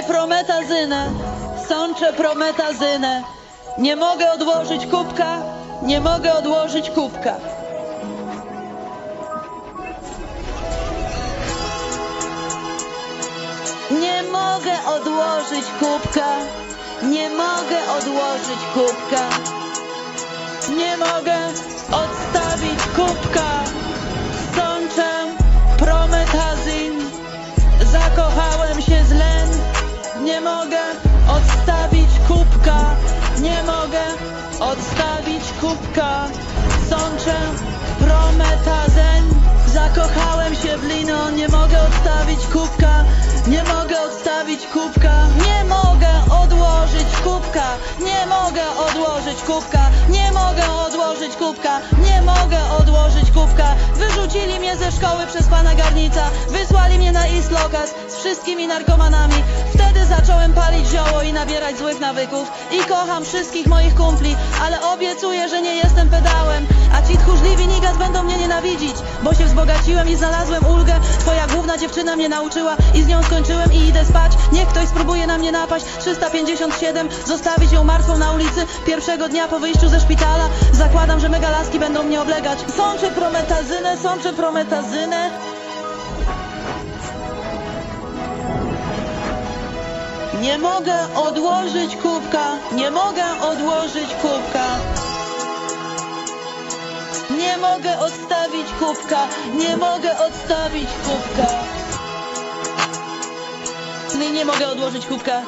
Sączę prometazynę, sączę prometazynę. Nie mogę odłożyć kubka, nie mogę odłożyć kubka. Nie mogę odłożyć kubka, nie mogę odłożyć kubka. Nie mogę odstawić kubka. Odstawić kubka. Sączę prometazyn. Zakochałem się w Lino. Nie mogę odstawić kubka. Nie mogę odstawić kubka. Nie mogę odłożyć kubka. Nie mogę odłożyć kubka. Nie mogę odłożyć kubka. Nie mogę odłożyć kubka. Wyrzucili mnie ze szkoły przez pana garnica. Wysłali mnie na East Locust z wszystkimi narkomanami. Wtedy zacząłem nabierać złych nawyków. I kocham wszystkich moich kumpli, ale obiecuję, że nie jestem pedałem. A ci tchórzliwi nigas będą mnie nienawidzić, bo się wzbogaciłem i znalazłem ulgę. Twoja główna dziewczyna mnie nauczyła i z nią skończyłem i idę spać. Niech ktoś spróbuje na mnie napaść. 357, zostawić ją martwą na ulicy. Pierwszego dnia po wyjściu ze szpitala zakładam, że megalaski będą mnie oblegać. Sączę prometazynę, sączę prometazynę. Nie mogę odłożyć kubka, nie mogę odłożyć kubka. Nie mogę odstawić kubka, nie mogę odstawić kubka. Nie, nie mogę odłożyć kubka.